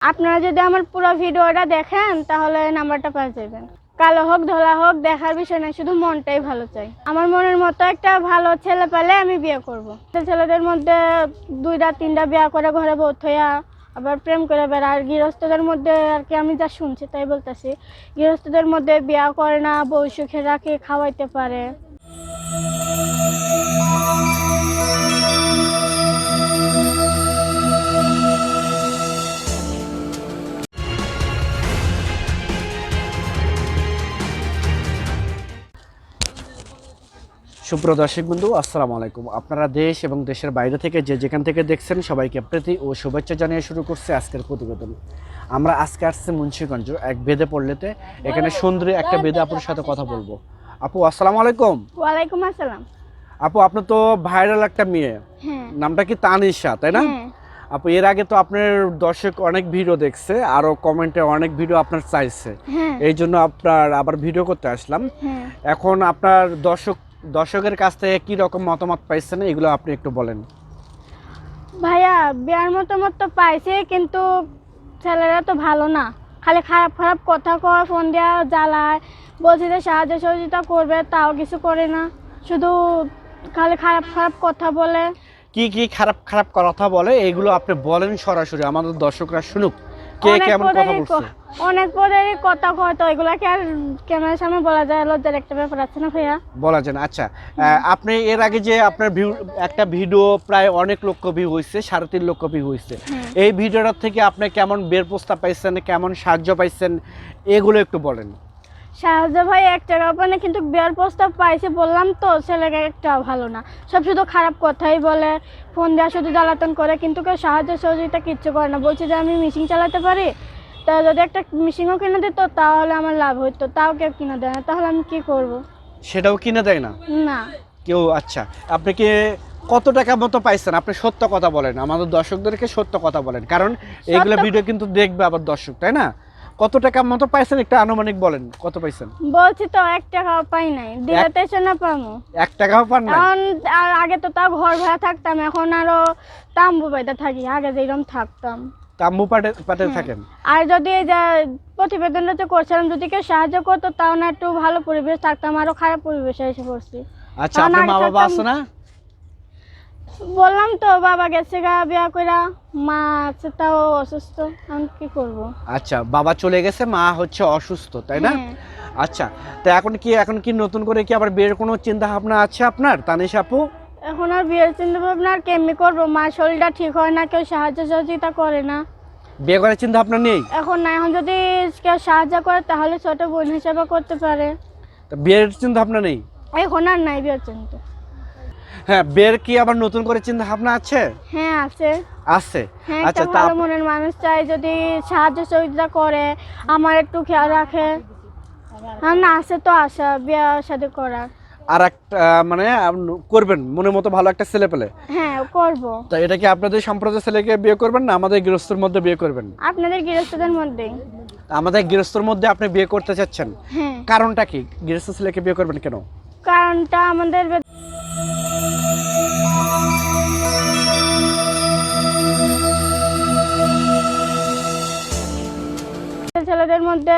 আপনারা যদি আমার পুরো ভিডিওটা দেখেন, তাহলে নাম্বারটা পেয়ে যাবেন। কালো হোক, ধলা হোক, দেখার বিষয় না শুধু মনটাই ভালো চাই। আমার মনের মতো একটা ভালো ছেলে পেলে আমি বিয়ে করব। ছেলেদের মধ্যে দুইটা, তিনটা বিয়ে করে ঘরে বোধ হইয়া আবার প্রেম করে বেড়া আর গৃহস্থদের মধ্যে আর কি আমি যা শুনছি তাই বলতেছি। গৃহস্থদের মধ্যে বিয়ে করে না, বউ সুখে রাখে, খাওয়াইতে পারে। সুপ্রিয় দর্শক বন্ধু আসসালামু আলাইকুম। আপনারা দেশ এবং দেশের বাইরে থেকে যে যেখান থেকে দেখছেন সবাইকে প্রীতি ও শুভেচ্ছা জানিয়ে শুরু করছে আজকের প্রতিবেদন। আমরা আজকে আসছি মুন্সীগঞ্জ এক বেদে পড়লেতে। এখানে সুন্দরী একটা বেদে আপুর সাথে কথা বলব। আপু আসসালামু আলাইকুম। ওয়ালাইকুম আসসালাম। আপু আপনি তো ভাইরাল একটা মেয়ে। হ্যাঁ। নামটা কি তানিশা তাই না? হ্যাঁ। আপু এর আগে তো আপনার দর্শক অনেক ভিডিও দেখছে আরও কমেন্টে অনেক ভিডিও আপনার চাইছে। হ্যাঁ। এই জন্য আপনার আবার ভিডিও করতে আসলাম। এখন আপনার দর্শক দর্শকের কাছ থেকে কি রকম মতামত পাইছেন? এগুলো আপনি একটু বলেন। ভাইয়া বিয়ার মতামত তো পাইছে কিন্তু ছেলেরা তো ভালো না। খালি খারাপ খারাপ কথা কয় ফোন দেওয়া জ্বালায় বলছে যে সাহায্য সহযোগিতা করবে তাও কিছু করে না। শুধু খালি খারাপ খারাপ কথা বলে। কি কি খারাপ খারাপ কথা বলে এগুলো আপনি বলেন সরাসরি আমাদের দর্শকরা শুনুক। কে কেমন কথা বলছে? অনেক পদেরই কথা কয় তো এগুলা কি আর ক্যামেরার সামনে বলা যায় লজ্জার একটা ব্যাপার আছে না ভাইয়া? বলা যায় না আচ্ছা। আপনি এর আগে যে আপনার ভিউ একটা ভিডিও প্রায় অনেক লক্ষ ভিউ হয়েছে সাড়ে তিন লক্ষ ভিউ হয়েছে। হ্যাঁ। এই ভিডিওটার থেকে আপনি কেমন বের প্রস্তাব পাইছেন কেমন সাহায্য পাইছেন এগুলো একটু বলেন। সাহায্য ভাই এক টাকা মানে কিন্তু বিয়ার প্রস্তাব পাইছে বললাম তো ছেলেকে একটা ভালো না। সব শুধু খারাপ কথাই বলে ফোন দেওয়া শুধু জ্বালাতন করে কিন্তু কেউ সাহায্য সহযোগিতা কিচ্ছু করে না। বলছে যে আমি মিশিং চালাতে পারি? তা যদি একটা মিশিংও কিনে দিত তাহলে আমার লাভ হতো তাও কেউ কিনে দেয় না তাহলে আমি কি করব? সেটাও কিনে দেয় না? না। কেউ আচ্ছা আপনি কি কত টাকা মতো পাইছেন? আপনি সত্য কথা বলেন আমাদের দর্শকদেরকে সত্য কথা বলেন। কারণ এইগুলো ভিডিও কিন্তু দেখবে আবার দর্শক তাই না? কত টাকা মতো পাইছেন? একটা আনুমানিক বলেন কত পাইছেন? বলছি তো এক টাকাও পাই নাই। দিলাতে না পামো। এক টাকাও পান না আর আগে তো তাও ঘর ভাড়া থাকতাম এখন আরও তাম্বু বাইতে থাকি আগে যেরকম থাকতাম। তাম্বু পাটে পাটে হ্যাঁ। থাকেন? আর যদি এই যে প্রতিবেদনটা তো করছিলাম যদি কেউ সাহায্য করতো তাও না একটু ভালো পরিবেশ থাকতাম আরও খারাপ পরিবেশে এসে পড়ছি। আচ্ছা আপনার মা বাবা আছে না? বললাম তো বাবা গেছে গা বিয়া কইরা। মা আছে তাও অসুস্থ আমি কি করব? আচ্ছা বাবা চলে গেছে মা হচ্ছে অসুস্থ তাই না? হ্যাঁ। আচ্ছা তা এখন কি এখন কি নতুন করে কি আবার বের কোনো চিন্তা ভাবনা আছে আপনার তানিশ আপু? এখন আর বিয়ের চিন্তা ভাবনা আর কেমনি করব? মা শরীরটা ঠিক হয় না কেউ সাহায্য সহযোগিতা করে না। বিয়ে করার চিন্তা ভাবনা নেই? এখন না এখন যদি কেউ সাহায্য করে তাহলে ছোট বোন হিসেবে করতে পারে। তা বিয়ের চিন্তা ভাবনা নেই? এখন আর নাই বিয়ের চিন্তা। হ্যাঁ বিয়ের কি আবার নতুন করে চিন্তা ভাবনা আছে? হ্যাঁ আছে। আছে? হ্যাঁ আচ্ছা একটা তা ভালো মনের মানুষ চাই যদি সাহায্য সহযোগিতা করে আমার একটু খেয়াল রাখে। আর না আছে তো আশা বিয়ে সাথে করার। আর একটা মানে করবেন মনের মতো ভালো একটা ছেলে পেলে। হ্যাঁ করব। তা এটা কি আপনাদের সম্প্রদায়ের ছেলেকে বিয়ে করবেন না আমাদের গৃহস্থর মধ্যে বিয়ে করবেন? আপনাদের গৃহস্থদের মধ্যেই আমাদের গৃহস্থর মধ্যে আপনি বিয়ে করতে চাচ্ছেন। হ্যাঁ। কারণটা কি? গৃহস্থ ছেলেকে বিয়ে করবেন কেন? কারণটা আমাদের ছেলেদের মধ্যে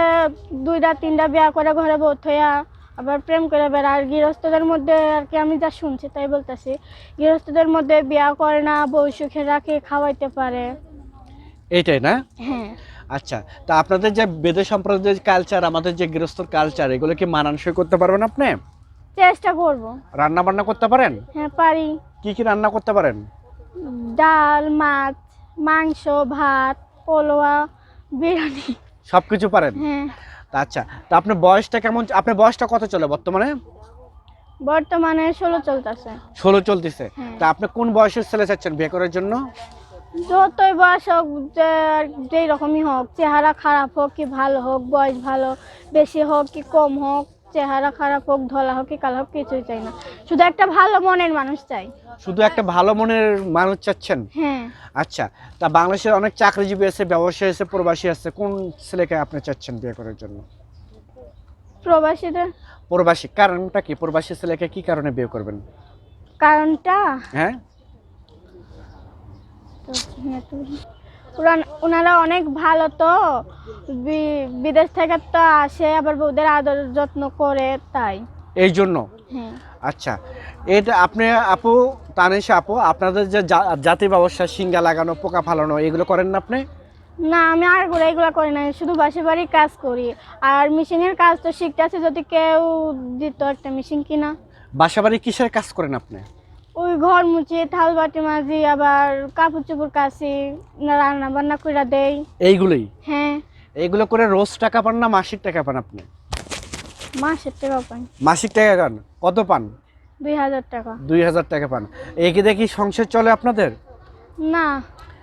দুইটা তিনটা বিয়া করে ঘরে বউ থইয়া আবার প্রেম করে বেড়া আর গৃহস্থদের মধ্যে আর কি আমি যা শুনছি তাই বলতেছি গৃহস্থদের মধ্যে বিয়া করে না বউ সুখে রাখে খাওয়াইতে পারে। এইটাই না? হ্যাঁ। আচ্ছা তা আপনাদের যে বেদে সম্প্রদায়ের কালচার আমাদের যে গৃহস্থর কালচার এগুলো কি মানানসই করতে পারবেন আপনি? চেষ্টা করব। রান্না বান্না করতে পারেন? হ্যাঁ পারি। কি কি রান্না করতে পারেন? ডাল মাছ মাংস ভাত পোলোয়া বিরিয়ানি। সব কিছু পারেন? হ্যাঁ। আচ্ছা তো আপনার বয়সটা কেমন আপনার বয়সটা কত চলে বর্তমানে? বর্তমানে ষোলো চলতেছে। ষোলো চলতেছে। হ্যাঁ। তা আপনি কোন বয়সের ছেলে চাচ্ছেন বিয়ে করার জন্য? যতই বয়স হোক যে- যেই রকমই হোক চেহারা খারাপ হোক কি ভালো হোক বয়স ভালো বেশি হোক কি কম হোক চেহারা খারাপ হোক ধলা হোক কি কালো হোক কিছুই চাই না। শুধু একটা ভালো মনের মানুষ চাই। শুধু একটা ভালো মনের মানুষ চাচ্ছেন? হ্যাঁ। আচ্ছা তা বাংলাদেশের অনেক চাকরিজীবী আছে ব্যবসায়ী আছে প্রবাসী আছে কোন ছেলেকে আপনি চাচ্ছেন বিয়ে করার জন্য? প্রবাসীদের। প্রবাসী কারণটা কি? প্রবাসী ছেলেকে কি কারণে বিয়ে করবেন? কারণটা? হ্যাঁ। ওনারা অনেক ভালো তো। বিদেশ থেকে তো আসে আবার ওদের আদর যত্ন করে তাই। এই জন্য? হ্যাঁ। আচ্ছা এটা আপনি আপু তানিশা আপু আপনাদের যে জাতি ব্যবস্থা সিঙ্গা লাগানো পোকা ফালানো এগুলো করেন না আপনি? না আমি আর করে এগুলো করি না শুধু বাসে বাড়ি কাজ করি। আর মেশিনের কাজ তো শিখতে আছে যদি কেউ দিত একটা মেশিন কিনা। বাসা বাড়ি কিসের কাজ করেন আপনি? ওই ঘর মুছি থাল বাটি মাজি আবার কাপড় চোপড় কাছি না রান্না বান্না করে দেই। এইগুলোই? হ্যাঁ। এইগুলো করে রোজ টাকা পান না মাসিক টাকা পান আপনি? মাসের টাকা পাই মাসিক টাকা পান? কত পান? দুই হাজার টাকা। দুই হাজার টাকা পান। একে দেখি সংসার চলে আপনাদের? না।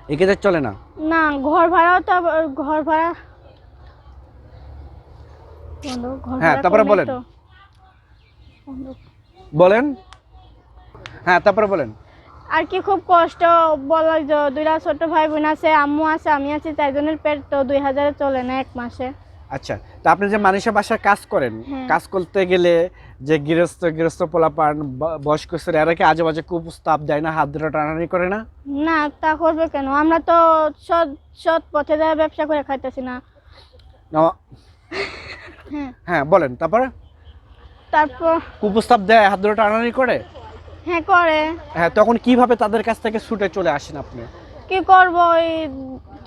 একে দেখ চলে না? না ঘর ভাড়াও তো আবার ঘর ভাড়া। বন্ধ, ঘর হ্যাঁ, ভাড়া তারপরে কমে বলেন। তো। বন্ধ। বলেন। হ্যাঁ তারপরে বলেন। আর কি খুব কষ্ট বলা দুইটা ছোট ভাই বোন আছে আম্মু আছে আমি আছি চারজনের পেট তো দুই হাজারে চলে না এক মাসে। আচ্ছা তা আপনি যে মানুষের বাসায় কাজ করেন হ্যাঁ। কাজ করতে গেলে যে গৃহস্থ গৃহস্থ পোলা পান বয়স্ক এরা কি আজে বাজে কুপ্রস্তাব দেয় না হাত ধরে টানাটানি করে না? না তা করবে কেন? আমরা তো সৎ সৎ পথে যায় ব্যবসা করে খাইতেছি না হ্যাঁ। হ্যাঁ বলেন তারপরে? তারপর কুপ্রস্তাব দেয় হাত ধরে টানাটানি করে? হ্যাঁ করে। হ্যাঁ তখন কীভাবে তাদের কাছ থেকে ছুটে চলে আসেন আপনি? কি করব ওই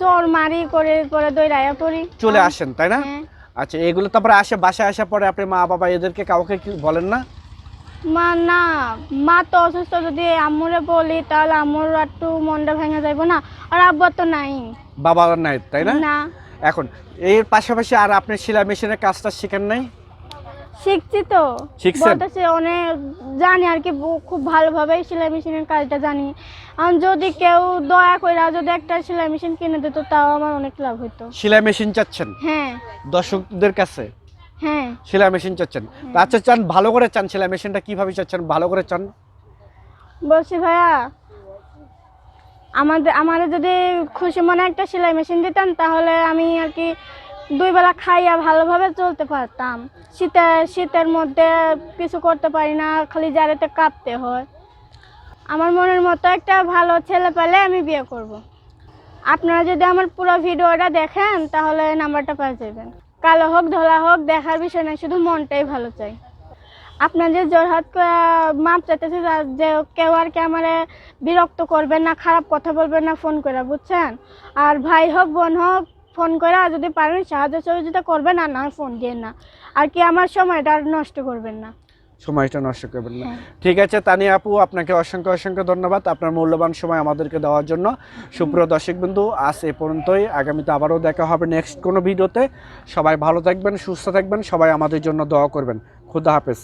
চোর মারি করে পরে দৌড়াইয়া পড়ি। চলে আসেন তাই না? হ্যাঁ। আচ্ছা এগুলো তারপরে আসে বাসায় আসার পরে আপনি মা বাবা এদেরকে কাউকে কি বলেন না? মা না। মা তো অসুস্থ যদি আম্মুরে বলি তাহলে আম্মুর একটু মনটা ভেঙে যাইবো না। আর আব্বা তো নাই। বাবা নাই তাই না? না। এখন এর পাশাপাশি আর আপনি সেলাই মেশিনের কাজটা শিখেন নাই? শিখছি তো। শিখছেন? বলতেছে অনেক জানি আর কি খুব ভালোভাবে সেলাই মেশিনের কাজটা জানি। আর যদি কেউ দয়া করে যদি একটা সেলাই মেশিন কিনে দিত তাও আমার অনেক লাভ হতো সেলাই মেশিন চাচ্ছেন? হ্যাঁ। দর্শকদের কাছে? হ্যাঁ। সেলাই মেশিন চাচ্ছেন। আচ্ছা চান ভালো করে চান সেলাই মেশিনটা কীভাবে চাচ্ছেন? ভালো করে চান? বলছি ভাইয়া আমাদের আমাদের যদি খুশি মনে একটা সেলাই মেশিন দিতেন তাহলে আমি আর কি দুই বেলা খাইয়া ভালোভাবে চলতে পারতাম। শীতে, শীতের মধ্যে কিছু করতে পারি না, খালি জারেতে কাঁপতে হয়। আমার মনের মতো একটা ভালো ছেলে পেলে আমি বিয়ে করব। আপনারা যদি আমার পুরো ভিডিওটা দেখেন, তাহলে নাম্বারটা পেয়ে যাবেন। কালো হোক, ধলা হোক, দেখার বিষয় না শুধু মনটাই ভালো চাই। আপনার যে জোরহাত মাপ চাইতেছে যে কেউ আর কি আমার বিরক্ত করবেন না, খারাপ কথা বলবেন না, ফোন করে, বুঝছেন? আর ভাই হোক, বোন হোক ফোন করে যদি পারেন সাহায্য সহযোগিতা করবেন আর না ফোন দিয়ে না। আর কি আমার সময়টা আর নষ্ট করবেন না। সময়টা নষ্ট করবেন না। হ্যাঁ। ঠিক আছে তানি আপু আপনাকে অসংখ্য অসংখ্য ধন্যবাদ আপনার মূল্যবান সময় আমাদেরকে দেওয়ার জন্য। সুপ্রিয় দর্শক বিন্দু আজ এ পর্যন্তই। আগামীতে আবারও দেখা হবে নেক্সট কোনো ভিডিওতে। সবাই ভালো থাকবেন সুস্থ থাকবেন সবাই আমাদের জন্য দোয়া করবেন। খুদা হাফেজ।